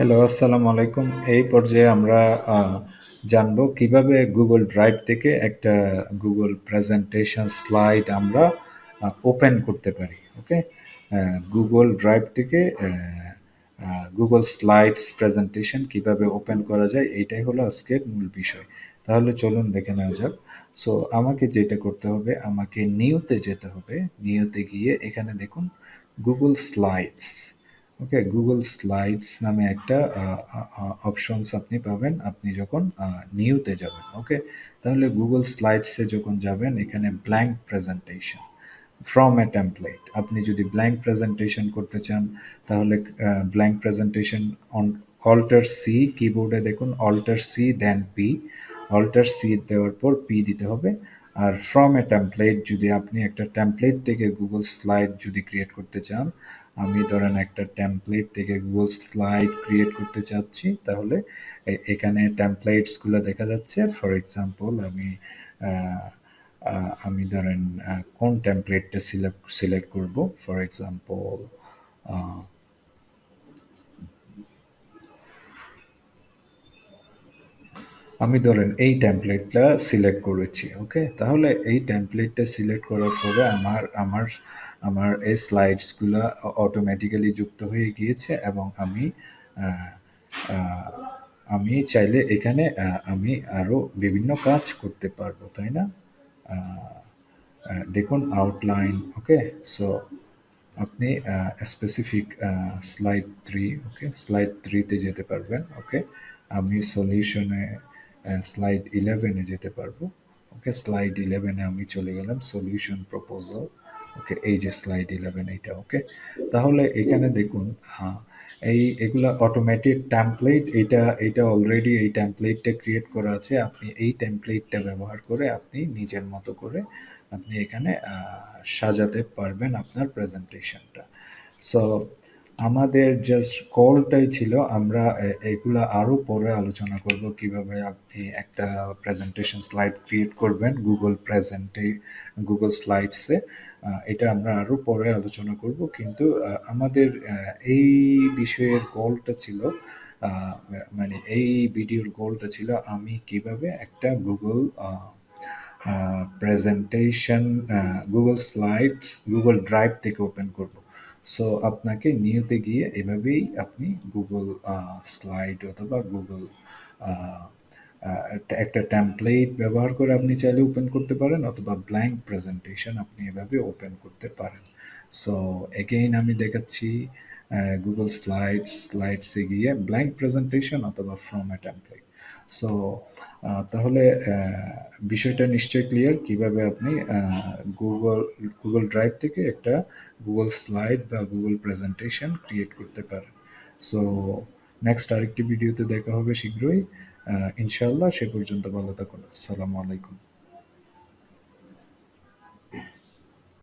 Hello, আসসালামু আলাইকুম। এই পর্যায়ে আমরা জানব কীভাবে গুগল ড্রাইভ থেকে একটা গুগল প্রেজেন্টেশন স্লাইড আমরা ওপেন করতে পারি। ওকে? গুগল ড্রাইভ থেকে গুগল স্লাইডস প্রেজেন্টেশন কীভাবে ওপেন করা যায় এইটাই হলো আজকের মূল বিষয়। তাহলে চলুন দেখে নেওয়া যাক। সো আমাকে যেটা করতে হবে আমাকে নিউতে যেতে হবে। নিউতে গিয়ে এখানে দেখুন Google Slides okay Google slides নামে একটা অপশনস আপনি পাবেন। আপনি যখন নিউতে যাবেন ওকে তাহলে গুগল স্লাইডসে যখন যাবেন, এখানে blank presentation from a template আপনি যদি ব্ল্যাঙ্ক প্রেজেন্টেশন করতে চান, তাহলে blank presentation on alt C কিবোর্ডে দেখুন alt C then P alt C দেওয়ার পর পি দিতে হবে। আর ফ্রম এ টেমপ্লেট যদি আপনি একটা টেমপ্লেট থেকে গুগল স্লাইড যদি ক্রিয়েট করতে চান আমি ধরেন একটা টেমপ্লেট থেকে গুগল স্লাইড ক্রিয়েট করতে চাচ্ছি, তাহলে এখানে টেমপ্লেটসগুলো দেখা যাচ্ছে। ফর এক্সাম্পল আমি আমি ধরেন কোন টেমপ্লেটটা সিলেক্ট সিলেক্ট করব? ফর এক্সাম্পল আমি ধরেন এই টেমপ্লেটটা সিলেক্ট করেছি ওকে তাহলে এই টেমপ্লেটটা সিলেক্ট করার পরে আমার আমার আমার এই স্লাইডসগুলো অটোমেটিক্যালি যুক্ত হয়ে গিয়েছে এবং আমি আমি চাইলে এখানে আমি আরও বিভিন্ন কাজ করতে পারব, তাই না? দেখুন আউটলাইন ওকে সো আপনি specific slide three okay slide থ্রিতে যেতে পারবেন ওকে আমি সলিউশনে স্লাইড ইলেভেনে যেতে পারব ওকে স্লাইড ইলেভেনে আমি চলে গেলাম সলিউশন প্রপোজাল ওকে, এই যে স্লাইড ইলেভেন এইটা, ওকে? তাহলে এখানে দেখুন এই এগুলা অটোমেটিক ট্যাম্পলেট এটা এটা অলরেডি এই ট্যাম্পলেটটা ক্রিয়েট করা আছে। আপনি এই ট্যাম্পলেটটা ব্যবহার করে আপনি নিজের মতো করে আপনি এখানে সাজাতে পারবেন আপনার প্রেজেন্টেশনটা সো আমাদের জাস্ট কলটাই ছিল, আমরা এগুলা আরও পরে আলোচনা করব কীভাবে আপনি একটা প্রেজেন্টেশন স্লাইড ক্রিয়েট করবেন গুগল প্রেজেন্টে গুগল স্লাইডসে এটা আমরা আরও পরে আলোচনা করব, কিন্তু আমাদের এই বিষয়ের কলটা ছিল মানে এই ভিডিওর গোলটা ছিল আমি কীভাবে একটা Google presentation Google slides Google drive থেকে ওপেন করব। সো আপনাকে নিউতে গিয়ে এভাবেই আপনি গুগল স্লাইড অথবা গুগল একটা টেমপ্লেট ব্যবহার করে আপনি চাইলে ওপেন করতে পারেন অথবা ব্ল্যাঙ্ক প্রেজেন্টেশন আপনি এভাবে ওপেন করতে পারেন। সো এগেইন আমি দেখাচ্ছি গুগল স্লাইডস স্লাইডসে গিয়ে ব্ল্যাঙ্ক প্রেজেন্টেশন অথবা ফ্রম এ টেমপ্লেট সো তাহলে বিষয়টা নিশ্চয়ই ক্লিয়ার কীভাবে আপনি গুগল গুগল ড্রাইভ থেকে একটা গুগল স্লাইড বা গুগল প্রেজেন্টেশন ক্রিয়েট করতে পারেন। সো নেক্সট আরেকটি ভিডিওতে দেখা হবে শীঘ্রই। ইনশাল্লাহ সে পর্যন্ত ভালো থাকুন। আসসালামু আলাইকুম।